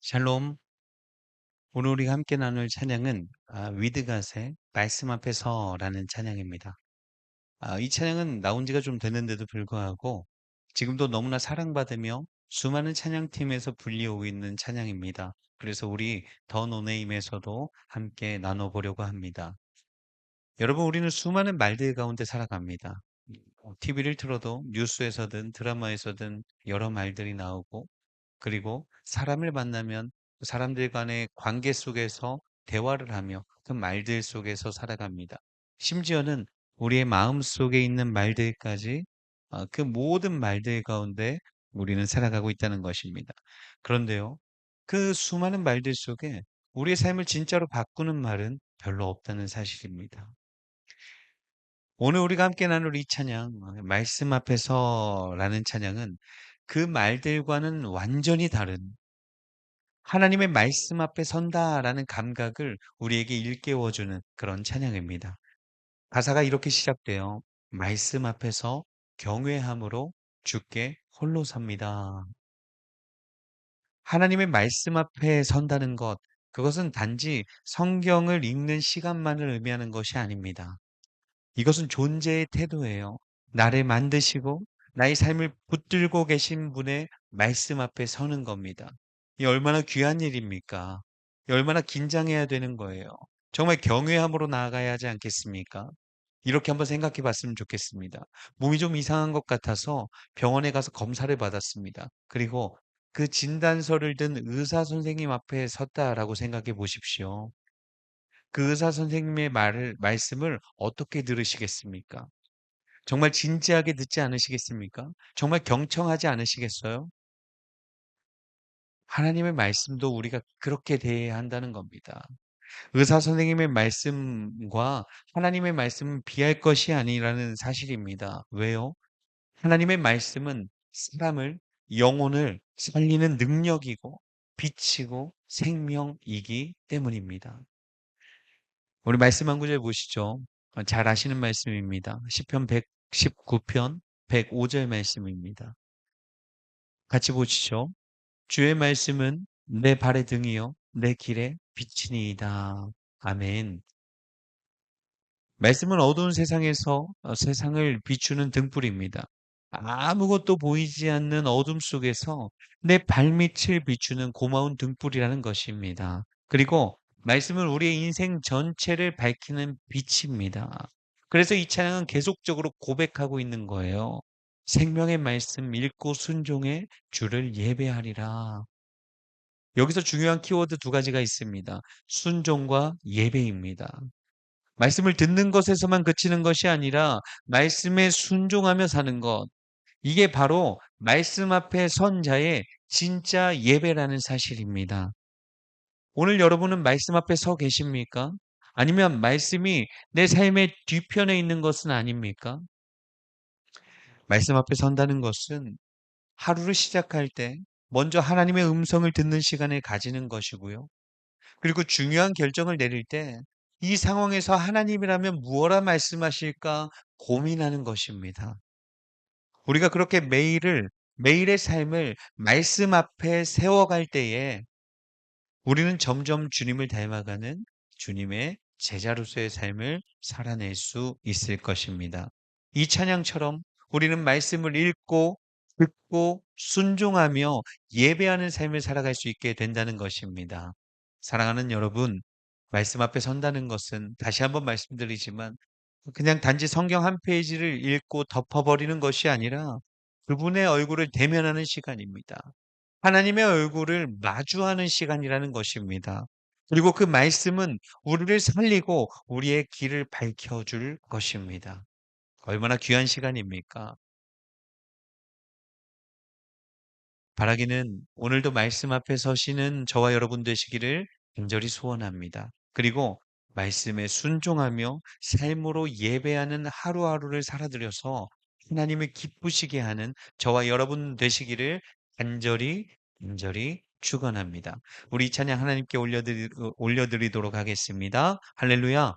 샬롬. 오늘 우리가 함께 나눌 찬양은 아, 위드갓의 말씀 앞에 서라는 찬양입니다. 아, 이 찬양은 나온 지가 좀 됐는데도 불구하고 지금도 너무나 사랑받으며 수많은 찬양팀에서 불리우고 있는 찬양입니다. 그래서 우리 더 노네임에서도 함께 나눠보려고 합니다. 여러분, 우리는 수많은 말들 가운데 살아갑니다. TV를 틀어도 뉴스에서든 드라마에서든 여러 말들이 나오고 그리고 사람을 만나면 그 사람들 간의 관계 속에서 대화를 하며 그 말들 속에서 살아갑니다. 심지어는 우리의 마음 속에 있는 말들까지 어, 그 모든 말들 가운데 우리는 살아가고 있다는 것입니다. 그런데요, 그 수많은 말들 속에 우리의 삶을 진짜로 바꾸는 말은 별로 없다는 사실입니다. 오늘 우리가 함께 나눌 이 찬양, 어, 말씀 앞에서라는 찬양은 그 말들과는 완전히 다른 하나님의 말씀 앞에 선다라는 감각을 우리에게 일깨워주는 그런 찬양입니다. 가사가 이렇게 시작돼요. 말씀 앞에서 경외함으로 주께 홀로 삽니다. 하나님의 말씀 앞에 선다는 것, 그것은 단지 성경을 읽는 시간만을 의미하는 것이 아닙니다. 이것은 존재의 태도예요. 나를 만드시고 나의 삶을 붙들고 계신 분의 말씀 앞에 서는 겁니다. 이 얼마나 귀한 일입니까? 이 얼마나 긴장해야 되는 거예요. 정말 경외함으로 나아가야 하지 않겠습니까? 이렇게 한번 생각해 봤으면 좋겠습니다. 몸이 좀 이상한 것 같아서 병원에 가서 검사를 받았습니다. 그리고 그 진단서를 든 의사 선생님 앞에 섰다라고 생각해 보십시오. 그 의사 선생님의 말을, 말씀을 어떻게 들으시겠습니까? 정말 진지하게 듣지 않으시겠습니까? 정말 경청하지 않으시겠어요? 하나님의 말씀도 우리가 그렇게 대해야 한다는 겁니다. 의사 선생님의 말씀과 하나님의 말씀은 비할 것이 아니라는 사실입니다. 왜요? 하나님의 말씀은 사람을, 영혼을 살리는 능력이고 빛이고 생명이기 때문입니다. 우리 말씀 한 구절 보시죠. 어, 잘 아시는 말씀입니다. 시편 119편 105절 말씀입니다. 같이 보시죠. 주의 말씀은 내 발의 등이요 내 길에 빛이니이다. 아멘. 말씀은 어두운 세상에서 어, 세상을 비추는 등불입니다. 아무것도 보이지 않는 어둠 속에서 내 발밑을 비추는 고마운 등불이라는 것입니다. 그리고 말씀은 우리의 인생 전체를 밝히는 빛입니다. 그래서 이 찬양은 계속적으로 고백하고 있는 거예요. 생명의 말씀 읽고 순종해 주를 예배하리라. 여기서 중요한 키워드 두 가지가 있습니다. 순종과 예배입니다. 말씀을 듣는 것에서만 그치는 것이 아니라 말씀에 순종하며 사는 것. 이게 바로 말씀 앞에 선 자의 진짜 예배라는 사실입니다. 오늘 여러분은 말씀 앞에 서 계십니까? 아니면 말씀이 내 삶의 뒤편에 있는 것은 아닙니까? 말씀 앞에 선다는 것은 하루를 시작할 때 먼저 하나님의 음성을 듣는 시간을 가지는 것이고요. 그리고 중요한 결정을 내릴 때 이 상황에서 하나님이라면 무엇라 말씀하실까 고민하는 것입니다. 우리가 그렇게 매일을, 매일의 삶을 말씀 앞에 세워갈 때에 우리는 점점 주님을 닮아가는 주님의 제자로서의 삶을 살아낼 수 있을 것입니다. 이 찬양처럼 우리는 말씀을 읽고 듣고 순종하며 예배하는 삶을 살아갈 수 있게 된다는 것입니다. 사랑하는 여러분, 말씀 앞에 선다는 것은 다시 한번 말씀드리지만 그냥 단지 성경 한 페이지를 읽고 덮어버리는 것이 아니라 그분의 얼굴을 대면하는 시간입니다. 하나님의 얼굴을 마주하는 시간이라는 것입니다. 그리고 그 말씀은 우리를 살리고 우리의 길을 밝혀줄 것입니다. 얼마나 귀한 시간입니까? 바라기는 오늘도 말씀 앞에 서시는 저와 여러분 되시기를 간절히 소원합니다. 그리고 말씀에 순종하며 삶으로 예배하는 하루하루를 살아들여서 하나님을 기쁘시게 하는 저와 여러분 되시기를 간절히 간절히 축원합니다. 우리 이 찬양 하나님께 올려드리, 올려드리도록 하겠습니다. 할렐루야.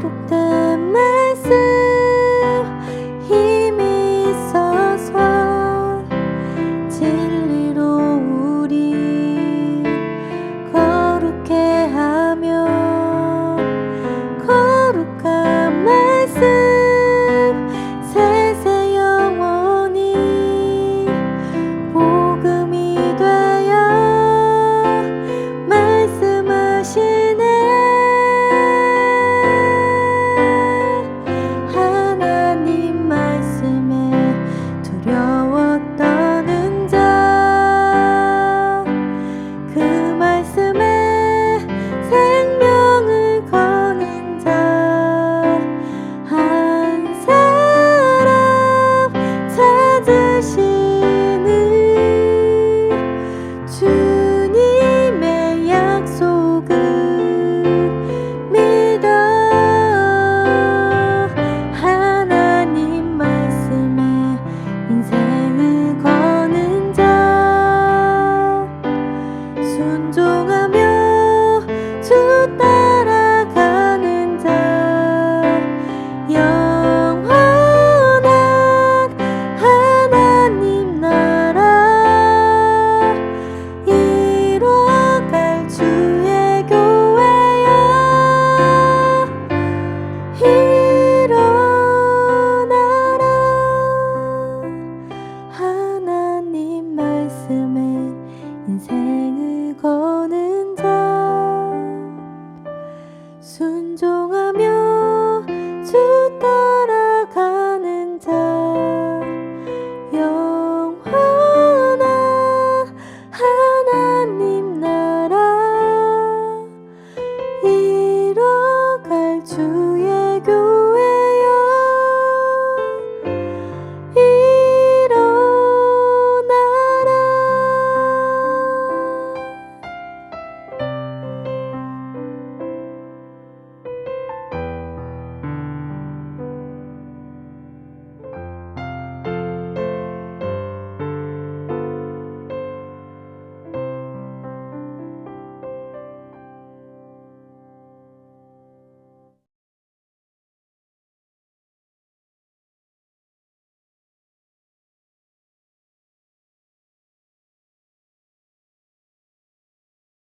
기록